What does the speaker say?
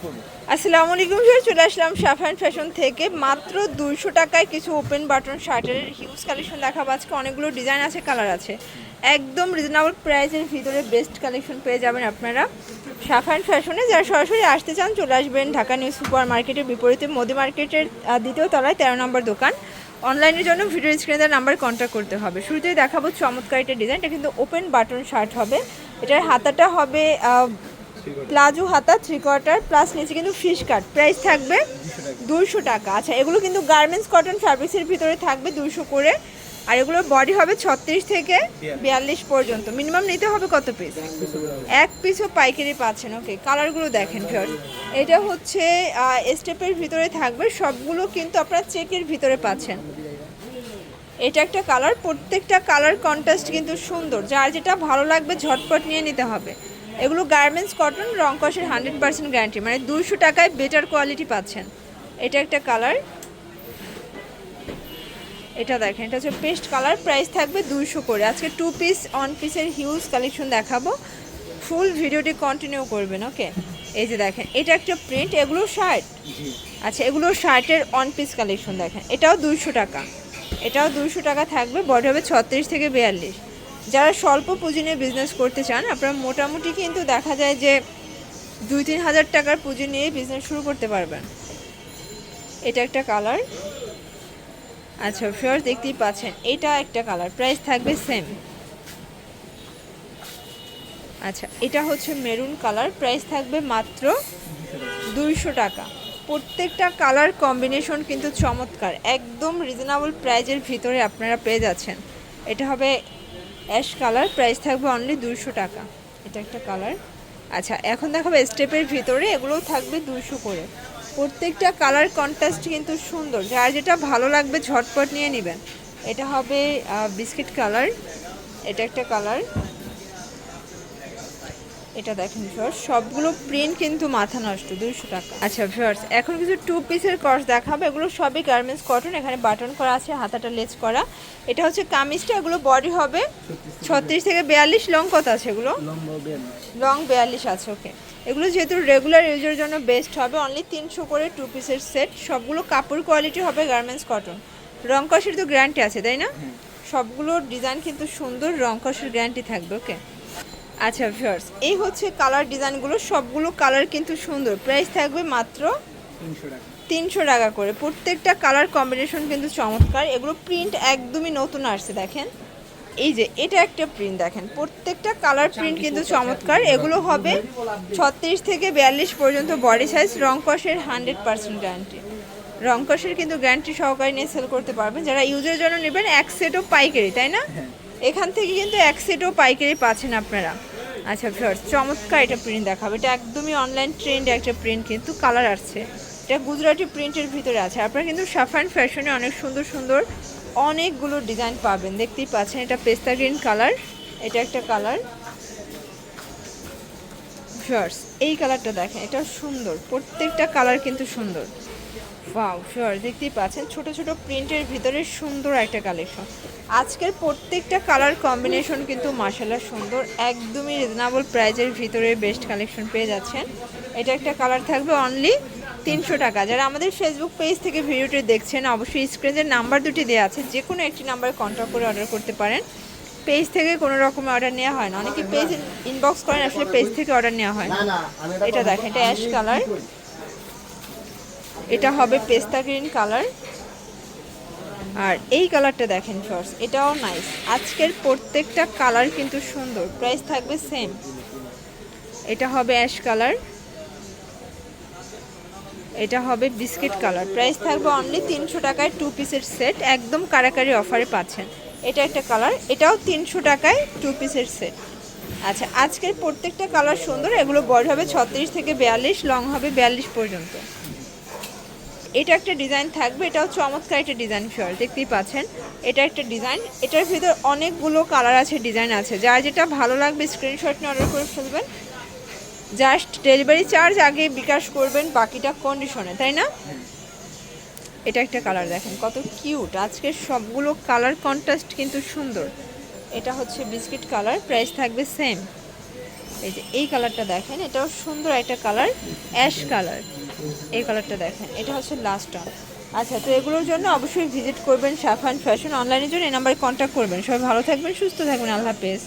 আসসালামু আলাইকুম স্যার চলে আসলাম সাফান ফ্যাশন থেকে। মাত্র দুইশো টাকায় কিছু ওপেন বাটন শার্টের হিউজ কালেকশন দেখাবো। আজকে অনেকগুলো ডিজাইন আছে কালার আছে। একদম রিজনেবল প্রাইসের ভিতরে বেস্ট কালেকশন পেয়ে যাবেন আপনারা। সাফান ফ্যাশনে যারা সরাসরি আসতে চান, চলে আসবেন ঢাকা নিউ সুপার মার্কেটের বিপরীতে মোদি মার্কেটের দ্বিতীয় তলায় তেরো নম্বর দোকান। অনলাইনের জন্য ভিডিও স্ক্রিনে নাম্বার কন্ট্যাক্ট করতে হবে। শুরুতেই দেখাবো চমৎকার একটা ডিজাইন এটা কিন্তু ওপেন বাটন শার্ট হবে। এটার হাতাটা হবে প্লাজো হাতা থ্রি কোয়ার্টার প্লাস নিচে কিন্তু ফিশ কাট প্রাইস থাকবে দুইশো টাকা। আচ্ছা এগুলো কিন্তু গার্মেন্টস কটন ফ্যাব্রিক্সের ভিতরে থাকবে দুইশো করে। আর এগুলোর বডি হবে ছত্রিশ থেকে বিয়াল্লিশ পর্যন্ত। মিনিমাম নিতে হবে কত পিস এক পিসও পাইকারি পাচ্ছেন। ওকে কালারগুলো দেখেন ফিওর এটা হচ্ছে স্টেপের ভিতরে থাকবে। সবগুলো কিন্তু আপনারা চেকের ভিতরে পাচ্ছেন। এটা একটা কালার প্রত্যেকটা কালার কন্ট্রাস্ট কিন্তু সুন্দর। যার যেটা ভালো লাগবে ঝটপট নিয়ে নিতে হবে। এগুলো গার্মেন্টস কটন রং কষের হান্ড্রেড পার্সেন্ট গ্যারান্টি মানে দুশো টাকায় বেটার কোয়ালিটি পাচ্ছেন। এটা একটা কালার এটা দেখেন এটা হচ্ছে পেস্ট কালার প্রাইস থাকবে দুইশো করে। আজকে টু পিস অন পিসের হিউজ কালেকশন দেখাবো। ফুল ভিডিওটি কন্টিনিউ করবেন ওকে এই যে দেখেন এটা একটা প্রিন্ট এগুলো শার্ট আচ্ছা এগুলো শার্টের অন পিস কালেকশন দেখেন এটাও দুইশো টাকা। এটাও দুইশো টাকা থাকবে বডি হবে ছত্রিশ থেকে বিয়াল্লিশ। যারা স্বল্প পুঁজি নিয়ে বিজনেস করতে চান, আপনারা মোটামুটি কিন্তু দেখা যায় যে দুই তিন হাজার টাকার পুঁজি নিয়ে বিজনেস শুরু করতে পারবেন। এটা একটা কালার আচ্ছা ফিওর দেখতেই পাচ্ছেন, এটা একটা কালার প্রাইস থাকবে সেম আচ্ছা এটা হচ্ছে মেরুন কালার প্রাইস থাকবে মাত্র দুইশো টাকা। প্রত্যেকটা কালার কম্বিনেশন কিন্তু চমৎকার, একদম রিজনেবল প্রাইজের ভিতরে আপনারা পেয়ে যাচ্ছেন। এটা হবে অ্যাশ কালার, প্রাইস থাকবে অনলি দুইশো টাকা। এটা একটা কালার। আচ্ছা এখন দেখাবো স্টেপের ভিতরে এগুলোও থাকবে দুইশো করে। প্রত্যেকটা কালার কন্ট্রাস্ট কিন্তু সুন্দর। যার যেটা ভালো লাগবে, ঝটপট নিয়ে নেবেন। এটা হবে বিস্কিট কালার। এটা একটা কালার। এটা দেখেন ভিউয়ার্স সবগুলো প্রিন্ট কিন্তু মাথা নষ্ট দুইশো টাকা। আচ্ছা ভিউয়ার্স এখন কিছু টু পিসের কর্স দেখাবো এগুলো সবই গার্মেন্টস কটন এখানে বাটন করা আছে হাতাটা লেজ করা। এটা হচ্ছে কামিজটা এগুলো বডি হবে ছত্রিশ থেকে বিয়াল্লিশ লং কত আছে এগুলো? লং বিয়াল্লিশ আছে ওকে এগুলো যেহেতু রেগুলার ইউজের জন্য বেস্ট হবে অনলি তিনশো করে টু পিসের সেট সবগুলো কাপড় কোয়ালিটি হবে গার্মেন্টস কটন রং কষের তো গ্যারান্টি আছে তাই না? সবগুলো ডিজাইন কিন্তু সুন্দর রং কষের গ্যারান্টি থাকবে ওকে আচ্ছা ভিউয়ার্স এই হচ্ছে কালার ডিজাইনগুলো সবগুলো কালার কিন্তু সুন্দর। প্রাইস থাকবে মাত্র তিনশো টাকা। করে। প্রত্যেকটা কালার কম্বিনেশন কিন্তু চমৎকার। এগুলো প্রিন্ট একদমই নতুন আসছে দেখেন। এই যে এটা একটা প্রিন্ট দেখেন। প্রত্যেকটা কালার প্রিন্ট কিন্তু চমৎকার। এগুলো হবে ছত্রিশ থেকে বিয়াল্লিশ পর্যন্ত বডি সাইজ রং কষের হান্ড্রেড পার্সেন্ট গ্যারান্টি রং কষের কিন্তু গ্যারান্টি সহকারে নিয়ে সেল করতে পারবেন। যারা ইউজের জন্য নেবেন এক সেটও পাইকারি তাই না? এখান থেকে কিন্তু এক সেটও পাইকারি পাচ্ছেন আপনারা। আচ্ছা ফিয়ার্স চমৎকার এটা প্রিন্ট দেখাবে। এটা একদমই অনলাইন ট্রেন্ড একটা প্রিন্ট কিন্তু কালার আসছে। এটা গুজরাটি প্রিন্টের ভিতরে আছে। আপনারা কিন্তু সাফান ফ্যাশনে অনেক সুন্দর সুন্দর অনেকগুলো ডিজাইন পাবেন। দেখতেই পাচ্ছেন, এটা পেস্তা গ্রিন কালার এটা একটা কালার ফিয়ার্স এই কালারটা দেখেন, এটা সুন্দর। প্রত্যেকটা কালার কিন্তু সুন্দর। ওয়াও শিওর দেখতেই পাচ্ছেন, ছোট ছোট প্রিন্টের ভিতরে সুন্দর একটা কালেকশন আজকের প্রত্যেকটা কালার কম্বিনেশন কিন্তু মাসাল্লাহ সুন্দর, একদমই রিজনেবল প্রাইজের ভিতরে বেস্ট কালেকশন পেয়ে যাচ্ছেন। এটা একটা কালার থাকবে অনলি তিনশো টাকা। যারা আমাদের ফেসবুক পেজ থেকে ভিডিওটি দেখছেন, অবশ্যই স্ক্রিনের নাম্বার দুটি দেওয়া আছে যে কোনো একটি নাম্বারে কন্ট্যাক্ট করে অর্ডার করতে পারেন। পেজ থেকে কোনো রকমের অর্ডার নেওয়া হয় না। অনেকে পেজ ইনবক্স করেন, আসলে পেজ থেকে অর্ডার নেওয়া হয় এটা দেখেন, এটা অ্যাশ কালার এটা হবে পেস্তা গ্রিন কালার। আর এই কালারটা দেখেন ফার্স্ট এটাও নাইস আজকের প্রত্যেকটা কালার কিন্তু সুন্দর প্রাইস থাকবে সেম এটা হবে অ্যাশ কালার এটা হবে বিস্কিট কালার প্রাইস থাকবে অনলি তিনশো টাকায় টু পিসের সেট একদম কারাকারি অফারে পাচ্ছেন। এটা একটা কালার এটাও তিনশো টাকায় টু পিসের সেট আচ্ছা আজকের প্রত্যেকটা কালার সুন্দর, এগুলো বড় হবে ছত্রিশ থেকে বিয়াল্লিশ লং হবে বিয়াল্লিশ পর্যন্ত। এটা একটা ডিজাইন থাকবে এটাও চমৎকার একটা ডিজাইন ফিওর দেখতেই পাচ্ছেন। এটা একটা ডিজাইন, এটার ভিতর অনেকগুলো কালার আছে, ডিজাইন আছে। যার যেটা ভালো লাগবে স্ক্রিনশট নিয়ে অর্ডার করে ফেলবেন। জাস্ট ডেলিভারি চার্জ আগে বিকাশ করবেন, বাকিটা কন্ডিশনে তাই না? এটা একটা কালার দেখেন, কত কিউট আজকের সবগুলো কালার কন্ট্রাস্ট কিন্তু সুন্দর। এটা হচ্ছে বিস্কিট কালার প্রাইস থাকবে সেম এই যে, এই কালারটা দেখেন, এটাও সুন্দর একটা কালার অ্যাশ কালার। এই কালারটা দেখেন, এটা হচ্ছে লাস্ট অন আচ্ছা তো এগুলোর জন্য অবশ্যই ভিজিট করবেন সাফান ফ্যাশন অনলাইনের জন্য, এই নাম্বারে কন্ট্যাক্ট করবেন। সবাই ভালো থাকবেন, সুস্থ থাকবেন, আল্লাহ হাফেজ।